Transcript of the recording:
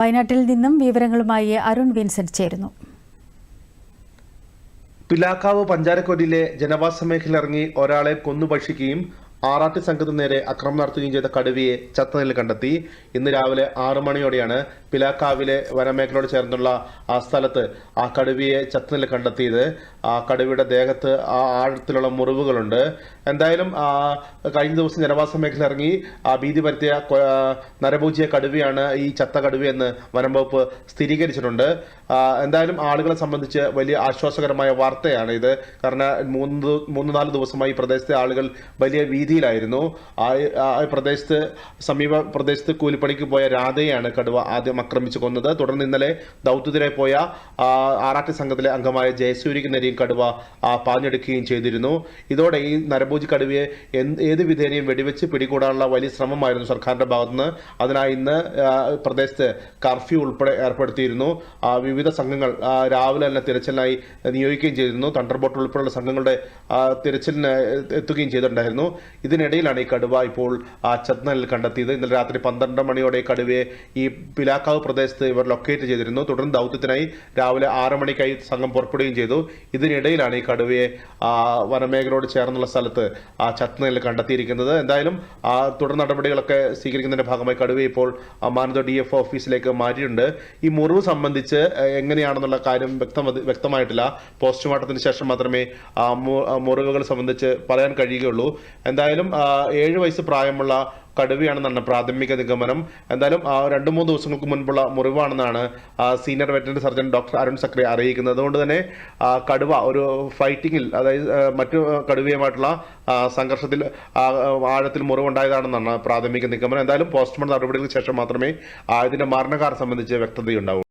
വയനാട്ടിൽ നിന്നും വിവരങ്ങളുമായി അരുൺ വിൻസെന്റ് ചേരുന്നു. പിലാക്കാവ് പഞ്ചാരക്കൊല്ലിലെ ജനവാസ മേഖല ഇറങ്ങി ഒരാളെ കൊന്നു ഭക്ഷിക്കുകയും ആറാട്ട് സംഘത്തിന് നേരെ അക്രമം നടത്തുകയും ചെയ്ത കടുവയെ ചത്തനിൽ കണ്ടെത്തി. ഇന്ന് രാവിലെ ആറു മണിയോടെയാണ് പിലാക്കാവിലെ വനമേഖലയോട് ചേർന്നുള്ള ആ സ്ഥലത്ത് ആ കടുവയെ ചത്തനിൽ കണ്ടെത്തിയത്. ആ കടുവയുടെ ദേഹത്ത് ആ ആഴത്തിലുള്ള മുറിവുകളുണ്ട്. എന്തായാലും കഴിഞ്ഞ ദിവസം ജനവാസ മേഖല ഇറങ്ങി ആ ഭീതി പരത്തിയ നരഭൂജിയ കടുവയാണ് ഈ ചത്ത കടുവയെന്ന് വനം വകുപ്പ് സ്ഥിരീകരിച്ചിട്ടുണ്ട്. എന്തായാലും ആളുകളെ സംബന്ധിച്ച് വലിയ ആശ്വാസകരമായ വാർത്തയാണ് ഇത്. കാരണം മൂന്ന് മൂന്ന് നാല് ദിവസമായി പ്രദേശത്തെ ആളുകൾ വലിയ വീതിയിലായിരുന്നു ആ പ്രദേശത്ത് സമീപ പ്രദേശത്ത് കൂലിപ്പണിക്ക് പോയ രാധയാണ് കടുവ ആദ്യം ആക്രമിച്ചു കൊന്നത്. തുടർന്ന് ഇന്നലെ ദൗത്യത്തിലെ പോയ ആറാട്ടി സംഘത്തിലെ അംഗമായ ജയസൂര്യക്ക് നേരെയും കടുവ പാഞ്ഞെടുക്കുകയും ചെയ്തിരുന്നു. ഇതോടെ ഈ നരഭോജി കടുവയെ ഏത് വിധേനയും വെടിവെച്ച് പിടികൂടാനുള്ള വലിയ ശ്രമമായിരുന്നു സർക്കാരിന്റെ ഭാഗത്തുനിന്ന്. അതിനായി ഇന്ന് പ്രദേശത്ത് കർഫ്യൂ ഉൾപ്പെടെ ഏർപ്പെടുത്തിയിരുന്നു. വിവിധ സംഘങ്ങൾ രാവിലെ തന്നെ തിരച്ചിലിനായി നിയോഗിക്കുകയും ചെയ്തിരുന്നു. തണ്ടർബോട്ട് ഉൾപ്പെടെയുള്ള സംഘങ്ങളുടെ തിരച്ചിലിന് എത്തുകയും ചെയ്തിട്ടുണ്ടായിരുന്നു. ഇതിനിടയിലാണ് ഈ കടുവ ഇപ്പോൾ ചത്നലിൽ കണ്ടെത്തിയത്. ഇന്നലെ രാത്രി പന്ത്രണ്ട് മണിയോടെ കടുവയെ ഈ പിലാക്കാവ് പ്രദേശത്ത് ഇവർ ലൊക്കേറ്റ് ചെയ്തിരുന്നു. തുടർന്ന് ദൗത്യത്തിനായി രാവിലെ ആറ് മണിക്കായി സംഘം പുറപ്പെടുകയും ചെയ്തു. ഇതിനിടയിലാണ് ഈ കടുവയെ വനമേഖലയോട് ചേർന്നുള്ള സ്ഥലത്ത് ആ ചത്നലിൽ കണ്ടെത്തിയിരിക്കുന്നത്. എന്തായാലും തുടർ നടപടികളൊക്കെ സ്വീകരിക്കുന്നതിന്റെ ഭാഗമായി കടുവയെ ഇപ്പോൾ മാനന്തോ ഡി എഫ് ഓഫീസിലേക്ക് മാറ്റിയിട്ടുണ്ട്. ഈ മുറിവ് സംബന്ധിച്ച് എങ്ങനെയാണെന്നുള്ള കാര്യം വ്യക്തം വ്യക്തമായിട്ടില്ല. പോസ്റ്റ്മോർട്ടത്തിന് ശേഷം മാത്രമേ മുറിവുകൾ സംബന്ധിച്ച് പറയാൻ കഴിയുകയുള്ളൂ. എന്തായാലും ഏഴ് വയസ്സ് പ്രായമുള്ള കടുവയാണെന്നാണ് പ്രാഥമിക നിഗമനം. എന്തായാലും ആ, രണ്ട് മൂന്ന് ദിവസങ്ങൾക്ക് മുൻപുള്ള മുറിവാണെന്നാണ് senior veterinary surgeon doctor Arun Sakri അറിയിക്കുന്നത്. അതുകൊണ്ട് തന്നെ കടുവ ഒരു ഫൈറ്റിങ്ങിൽ അതായത് മറ്റു കടുവയുമായിട്ടുള്ള സംഘർഷത്തിൽ ആഴത്തിൽ മുറിവുണ്ടായതാണെന്നാണ് പ്രാഥമിക നിഗമനം. എന്തായാലും പോസ്റ്റ്മോർട്ടം നടപടികൾക്ക് ശേഷം മാത്രമേ ഇതിന്റെ മരണകാരണം സംബന്ധിച്ച് വ്യക്തതയുണ്ടാവൂ.